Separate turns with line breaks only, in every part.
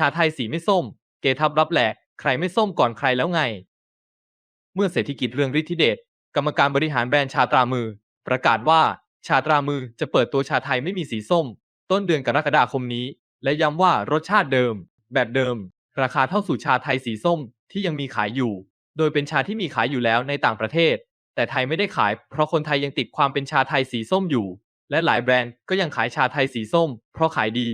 ชาไทยสีไม่ส้ม เกทับรับแหลก ใครไม่ส้มก่อนใครแล้วไง เมื่อเศรษฐกิจเรืองฤทธิเดชกรรมการบริหารแบรนด์ชาตรามือ ประกาศว่าชาตรามือจะเปิดตัวชาไทยไม่มีสีส้ม ต้นเดือนกรกฎาคมนี้ และย้ำว่ารสชาติเดิม แบบเดิม ราคาเท่าสู่ชาไทยสีส้มที่ยังมีขายอยู่ โดยเป็นชาที่มีขายอยู่แล้วในต่างประเทศ แต่ไทยไม่ได้ขาย เพราะคนไทยยังติดความเป็นชาไทยสีส้มอยู่ และหลายแบรนด์ก็ยังขายชาไทยสีส้ม เพราะขายดี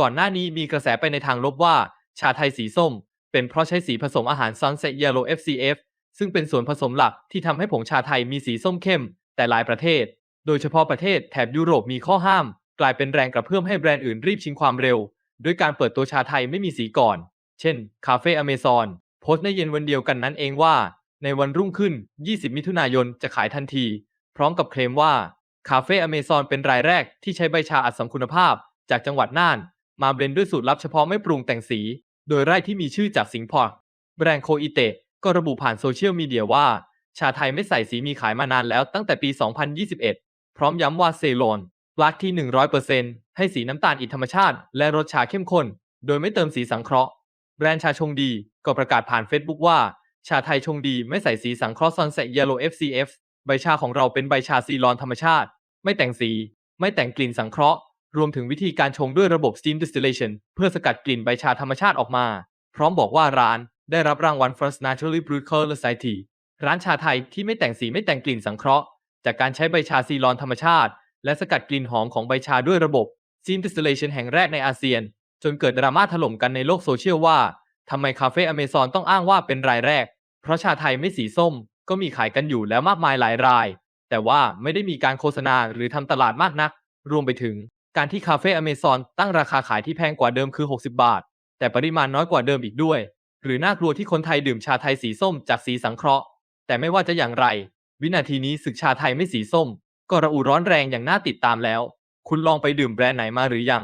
ก่อนหน้านี้มีกระแสไปในทางลบว่า ชาไทยสีส้ม เป็นเพราะใช้สีผสมอาหาร Sunset Yellow FCF ซึ่งเป็นส่วนผสมหลักที่ทำให้ผงชาไทยมีสีส้มเข้ม แต่หลายประเทศ โดยเฉพาะประเทศแถบยุโรปมีข้อห้าม กลายเป็นแรงกระเพื่อมให้แบรนด์อื่นรีบชิงความเร็ว ด้วยการเปิดตัวชาไทยไม่มีสีก่อน เช่น คาเฟ่อเมซอนโพสต์ในเย็นวันเดียวกันนั้นเองว่า ในวันรุ่งขึ้น 20 มิถุนายนจะขายทันที พร้อมกับเคลมว่า คาเฟ่อเมซอนเป็นรายแรกที่ใช้ใบชาอัดสมคุณภาพ จากจังหวัดน่าน มาเบลนด์ด้วยสูตรลับเฉพาะไม่ปรุงแต่งสี โดยไร่ที่มีชื่อจากสิงห์พอร์ตแบรนด์โคอิเตะก็ระบุผ่านโซเชียลมีเดียว่า ชาไทยไม่ใส่สีมีขายมานานแล้วตั้งแต่ปี 2021 พร้อมย้ำว่าเซโลนลักที่ 100%ให้สีน้ำตาลอิฐธรรมชาติ และรสชาเข้มข้น โดยไม่เติมสีสังเคราะห์ แบรนด์ชาชงดีก็ประกาศผ่านเฟซบุ๊กว่า ชาไทยชงดีไม่ใส่สีสังเคราะห์ Sunset Yellow FCF ใบชาของเราเป็นใบชาซีลอนธรรมชาติ ไม่แต่งสี ไม่แต่งกลิ่นสังเคราะห์ รวมถึงวิธีการชงด้วยระบบ Steam Distillation เพื่อสกัดกลิ่นใบชาธรรมชาติออกมา พร้อมบอกว่าร้านได้รับรางวัล First Naturally Brewed Color Society ร้านชาไทยที่ไม่แต่งสีไม่แต่งกลิ่นสังเคราะห์ จากการใช้ใบชาซีลอนธรรมชาติ และสกัดกลิ่นหอมของใบชาด้วยระบบ Steam Distillation แห่งแรกในอาเซียน จนเกิดดราม่าถล่มกันในโลกโซเชียลว่าทำไมคาเฟ่อเมซอนต้องอ้างว่าเป็นรายแรก เพราะชาไทยไม่สีส้ม ก็มีขายกันอยู่แล้วมากมายหลายราย แต่ว่าไม่ได้มีการโฆษณาหรือทำตลาดมากนัก รวมไปถึง การที่คาเฟ่อเมซอนตั้งราคาขายที่แพงกว่าเดิมคือ 60 บาท แต่ปริมาณน้อยกว่าเดิมอีกด้วย หรือน่ากลัวที่คนไทยดื่มชาไทยสีส้มจากสีสังเคราะห์ แต่ไม่ว่าจะอย่างไร วินาทีนี้ศึกชาไทยไม่สีส้ม ก็ระอุร้อนแรงอย่างน่าติดตามแล้ว คุณลองไปดื่มแบรนด์ไหนมาหรือยัง